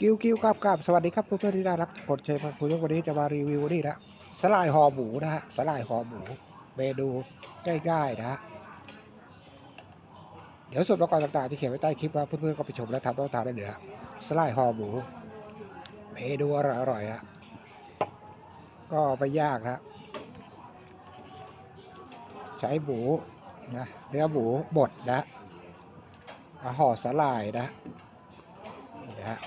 กิ้วกิ้วกับกับสวัสดีครับเพื่อนๆที่ได้รับกดเชยมาคุยวันนี้จะมารีวิวนี่นะสลายห่อหมูนะฮะสลายห่อหมูเมนูง่ายๆนะฮะเดี๋ยวส่วนประกอบต่างๆที่เขียนไว้ใต้คลิปว่าเพื่อนๆก็ไปชมและทำต้องทานได้เลยฮะสลายห่อหมูเมนูอร่อยๆฮะก็ไม่ยากนะใช้หมูนะเนื้อหมูบดนะห่อสลายนะนี่นะฮะ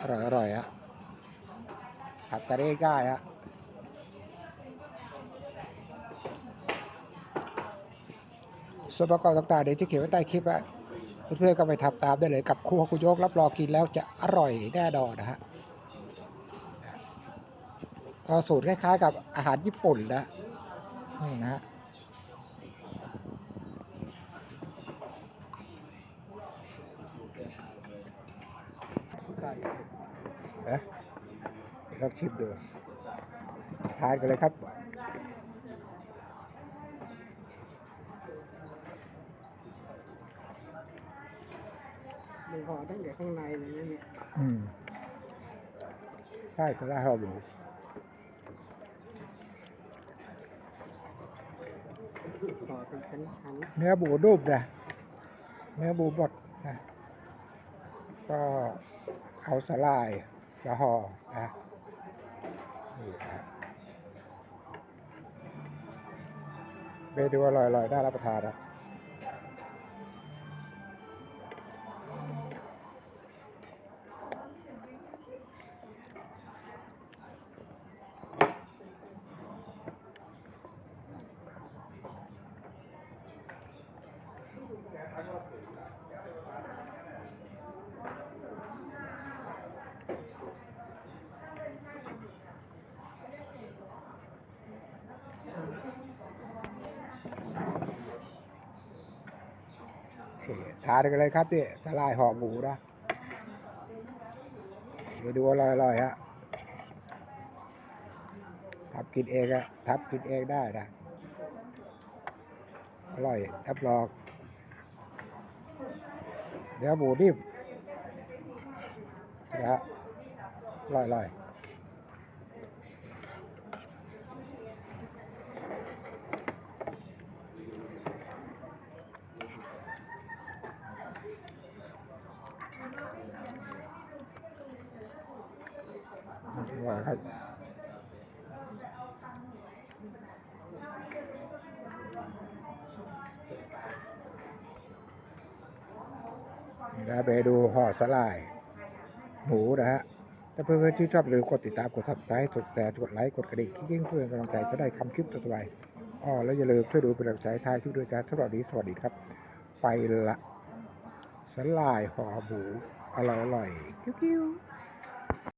อร่อยอร่อยฮะผัดกันได้ง่ายฮะส่วนประกอบต่างๆเดี๋ยวจะเขียนไว้ใต้คลิปอะเพื่อนๆก็ไปทำตามได้เลยกับครัวคุณโยกรับรองกินแล้วจะอร่อยแน่นอนนะฮะก็สูตรคล้ายๆ กับอาหารญี่ปุ่นนะนี่นะฮะ เอ๊ะลองชิมดูทานกันเลยครับมันห่อตั้งแต่ข้างในเลยนะเนี่ยอืมใช่ก็ได้ห่อหมูห่อเป็นชั้นเนื้อหมูนุ่มนะเนื้อหมูบดนะก็ เอาสลายจะห่อนะนี่นะเมนูอร่อยๆน่ารับประทานนะ ทานกันเลยครับนี่สลายห่อหมูนะเมนูอร่อยๆฮะทำกินเองอะทำกินเองได้นะอร่อยรับรองเนื้อหมูนิ่มนะฮะอร่อยอ ร่อยอร่อยครับนี่นะไปดูห่อสลาย หมูนะฮะ ถ้าเพื่อนๆที่ชอบอย่าลืมกดติดตามกด subscribe กดแชร์กดไลค์กดกระดิ่งกิ๊งเพื่อนกำลังใจจะได้ทำคลิปต่อไปอ๋อแล้วอย่าลืมช่วยดูเป็นกำลังใจท้ายคลิปด้วยกันสวัสดีสวัสดีครับ ไปละสลายห่อหมูอร่อยๆกิ้วๆ